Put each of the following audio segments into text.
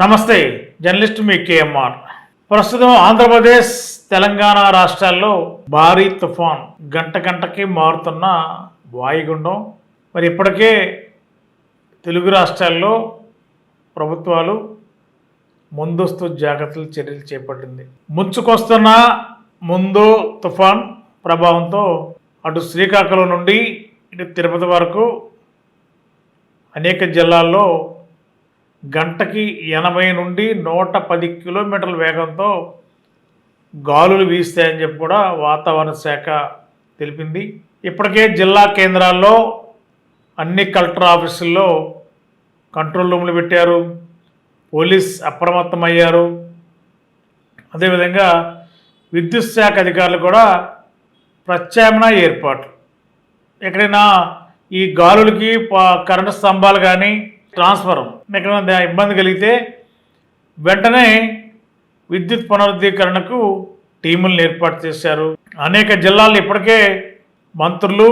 నమస్తే జర్నలిస్ట్ మీ కేఎంఆర్. ప్రస్తుతం ఆంధ్రప్రదేశ్ తెలంగాణ రాష్ట్రాల్లో భారీ తుఫాన్ గంట గంటకి మారుతున్న వాయుగుండం. మరి ఇప్పటికే తెలుగు రాష్ట్రాల్లో ప్రభుత్వాలు ముందస్తు జాగ్రత్తలు చర్యలు చేపట్టింది. ముంచుకొస్తున్న ముందు తుఫాన్ ప్రభావంతో అటు శ్రీకాకుళం నుండి ఇటు తిరుపతి వరకు అనేక జిల్లాల్లో గంటకి ఎనభై నుండి నూట పది కిలోమీటర్ల వేగంతో గాలులు వీస్తాయని చెప్పి కూడా వాతావరణ శాఖ తెలిపింది. ఇప్పటికే జిల్లా కేంద్రాల్లో అన్ని కలెక్టర్ ఆఫీసుల్లో కంట్రోల్ రూమ్లు పెట్టారు. పోలీస్ అప్రమత్తమయ్యారు. అదేవిధంగా విద్యుత్ శాఖ అధికారులు కూడా ప్రత్యామ్నాయ ఏర్పాట్లు. ఎక్కడైనా ఈ గాలులకి కరెంటు స్తంభాలు కానీ ట్రాన్స్ఫర్ ఎక్కడైనా ఇబ్బంది కలిగితే వెంటనే విద్యుత్ పునరుద్ధీకరణకు టీములను ఏర్పాటు చేశారు. అనేక జిల్లాల్లో ఇప్పటికే మంత్రులు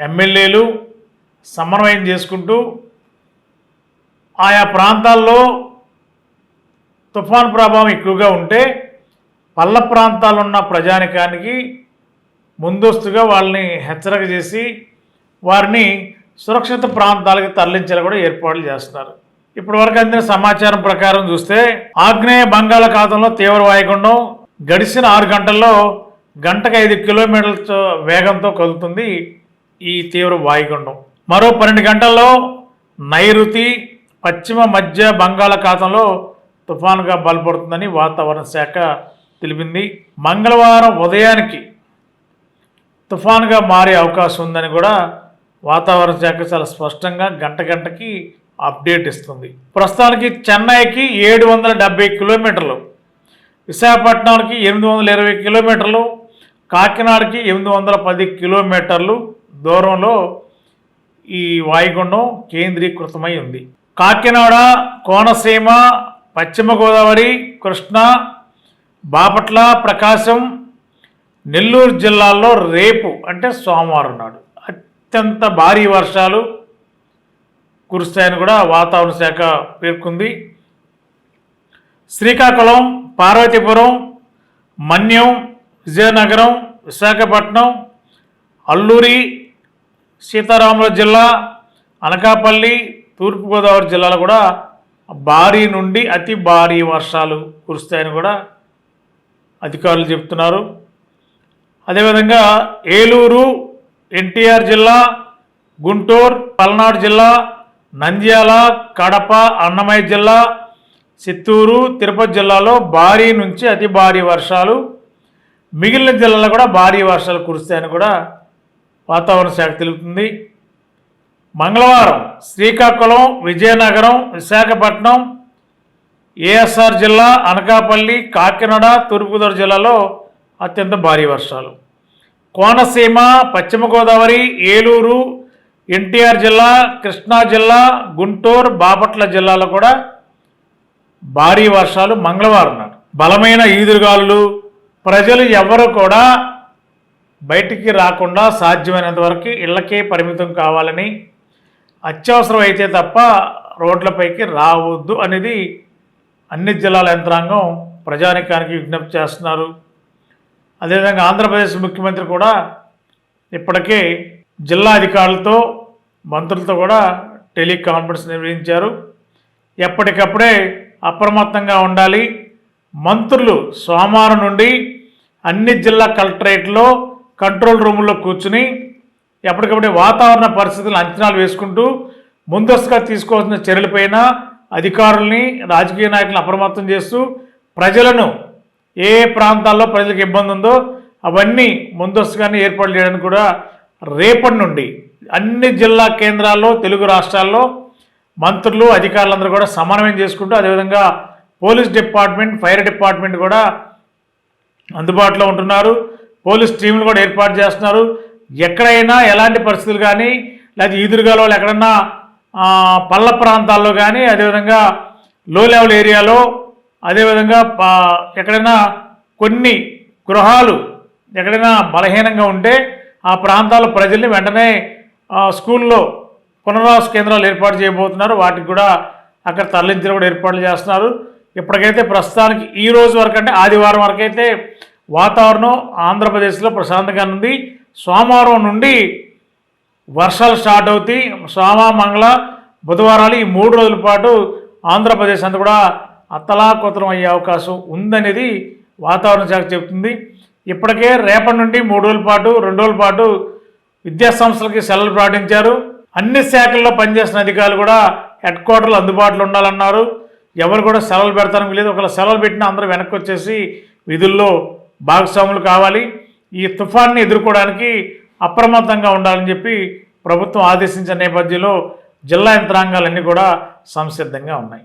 ఎమ్మెల్యేలు సమన్వయం చేసుకుంటూ ఆయా ప్రాంతాల్లో తుఫాన్ ప్రభావం ఎక్కువగా ఉంటే పల్ల ప్రాంతాలు ఉన్న ప్రజానికానికి ముందస్తుగా వాళ్ళని హెచ్చరిక చేసి వారిని సురక్షిత ప్రాంతాలకు తరలించేలా కూడా ఏర్పాట్లు చేస్తున్నారు. ఇప్పటివరకు అందిన సమాచారం ప్రకారం చూస్తే ఆగ్నేయ బంగాళాఖాతంలో తీవ్ర వాయుగుండం గడిచిన ఆరు గంటల్లో గంటకు ఐదు కిలోమీటర్ల వేగంతో కదులుతుంది ఈ తీవ్ర వాయుగుండం. మరో పన్నెండు గంటల్లో నైరుతి పశ్చిమ మధ్య బంగాళాఖాతంలో తుఫానుగా బలపడుతుందని వాతావరణ శాఖ తెలిపింది. మంగళవారం ఉదయానికి తుఫాన్గా మారే అవకాశం ఉందని కూడా వాతావరణ శాఖ చాలా స్పష్టంగా గంట గంటకి అప్డేట్ ఇస్తుంది. ప్రస్తుతానికి చెన్నైకి ఏడు వందల డెబ్బై కిలోమీటర్లు విశాఖపట్నానికి ఎనిమిది వందల ఇరవై కిలోమీటర్లు కాకినాడకి ఎనిమిది వందల పది కిలోమీటర్లు దూరంలో ఈ వాయుగుండం కేంద్రీకృతమై ఉంది. కాకినాడ కోనసీమ పశ్చిమ గోదావరి కృష్ణా బాపట్ల ప్రకాశం నెల్లూరు జిల్లాల్లో రేపు అంటే సోమవారం నాడు అత్యంత భారీ వర్షాలు కురుస్తాయని కూడా వాతావరణ శాఖ పేర్కొంది. శ్రీకాకుళం పార్వతీపురం మన్యం విజయనగరం విశాఖపట్నం అల్లూరి సీతారాముల జిల్లా అనకాపల్లి తూర్పుగోదావరి జిల్లాలో కూడా భారీ నుండి అతి భారీ వర్షాలు కురుస్తాయని కూడా అధికారులు చెప్తున్నారు. అదేవిధంగా ఏలూరు ఎన్టీఆర్ జిల్లా గుంటూరు పల్నాడు జిల్లా నంద్యాల కడప అన్నమయ్య జిల్లా చిత్తూరు తిరుపతి జిల్లాలో భారీ నుంచి అతి భారీ వర్షాలు. మిగిలిన జిల్లాలో కూడా భారీ వర్షాలు కురుస్తాయని కూడా వాతావరణ శాఖ తెలుపుతుంది. మంగళవారం శ్రీకాకుళం విజయనగరం విశాఖపట్నం ఏఎస్ఆర్ జిల్లా అనకాపల్లి కాకినాడ తూర్పుగోదావరి జిల్లాలో అత్యంత భారీ వర్షాలు. కోనసీమ పశ్చిమ గోదావరి ఏలూరు ఎన్టీఆర్ జిల్లా కృష్ణా జిల్లా గుంటూరు బాపట్ల జిల్లాలో కూడా భారీ వర్షాలు మంగళవారం నాడు. బలమైన ఈదురుగాలు ప్రజలు ఎవరు కూడా బయటికి రాకుండా సాధ్యమైనంత వరకు ఇళ్ళకే పరిమితం కావాలని అత్యవసరం అయితే తప్ప రోడ్లపైకి రావద్దు అనేది అన్ని జిల్లాల యంత్రాంగం ప్రజానికానికి విజ్ఞప్తి చేస్తున్నారు. అదేవిధంగా ఆంధ్రప్రదేశ్ ముఖ్యమంత్రి కూడా ఇప్పటికే జిల్లా అధికారులతో మంత్రులతో కూడా టెలికాన్ఫరెన్స్ నిర్వహించారు. ఎప్పటికప్పుడే అప్రమత్తంగా ఉండాలి. మంత్రులు సోమవారం నుండి అన్ని జిల్లా కలెక్టరేట్లో కంట్రోల్ రూముల్లో కూర్చుని ఎప్పటికప్పుడే వాతావరణ పరిస్థితులను అంచనాలు వేసుకుంటూ ముందస్తుగా తీసుకోవాల్సిన చర్యలపైన అధికారుల్ని రాజకీయ నాయకులను అప్రమత్తం చేస్తూ ప్రజలను ఏ ప్రాంతాల్లో ప్రజలకు ఇబ్బంది ఉందో అవన్నీ ముందస్తుగానే ఏర్పాటు చేయడానికి కూడా రేపటి నుండి అన్ని జిల్లా కేంద్రాల్లో తెలుగు రాష్ట్రాల్లో మంత్రులు అధికారులందరూ కూడా సమన్వయం చేసుకుంటూ అదేవిధంగా పోలీస్ డిపార్ట్మెంట్ ఫైర్ డిపార్ట్మెంట్ కూడా అందుబాటులో ఉంటున్నారు. పోలీస్ టీంలు కూడా ఏర్పాటు చేస్తున్నారు. ఎక్కడైనా ఎలాంటి పరిస్థితులు కానీ లేకపోతే ఈదురుగాలో ఎక్కడన్నా పల్ల ప్రాంతాల్లో కానీ అదేవిధంగా లో లెవెల్ ఏరియాలో అదేవిధంగా పా- ఎక్కడైనా కొన్ని గృహాలు ఎక్కడైనా బలహీనంగా ఉంటే ఆ ప్రాంతాల ప్రజల్ని వెంటనే స్కూల్లో పునరావాస కేంద్రాలు ఏర్పాటు చేయబోతున్నారు. వాటికి కూడా అక్కడ తరలించిన కూడా ఏర్పాట్లు చేస్తున్నారు. ఇప్పటికైతే ప్రస్తుతానికి ఈ రోజు వరకు అంటే ఆదివారం వరకు అయితే వాతావరణం ఆంధ్రప్రదేశ్లో ప్రశాంతంగా ఉంది. సోమవారం నుండి వర్షాలు స్టార్ట్ అవుతాయి. సోమ మంగళ బుధవారాలు ఈ మూడు రోజుల పాటు ఆంధ్రప్రదేశ్ అంతా కూడా అత్తలాకుతలం అయ్యే అవకాశం ఉందనేది వాతావరణ శాఖ చెబుతుంది ఇప్పటికే రేపటి నుండి మూడు రోజుల పాటు రెండు రోజుల పాటు విద్యా సంస్థలకి సెలవులు ప్రకటించారు అన్ని శాఖల్లో పనిచేసిన అధికారులు కూడా హెడ్ క్వార్టర్లు అందుబాటులో ఉండాలన్నారు. ఎవరు కూడా సెలవులు పెడతానికి లేదు ఒకవేళ సెలవులు పెట్టినా అందరూ వెనక్కి వచ్చేసి విధుల్లో భాగస్వాములు కావాలి. ఈ తుఫాన్ని ఎదుర్కోవడానికి అప్రమత్తంగా ఉండాలని చెప్పి ప్రభుత్వం ఆదేశించిన నేపథ్యంలో జిల్లా యంత్రాంగాలన్నీ కూడా సంసిద్ధంగా ఉన్నాయి.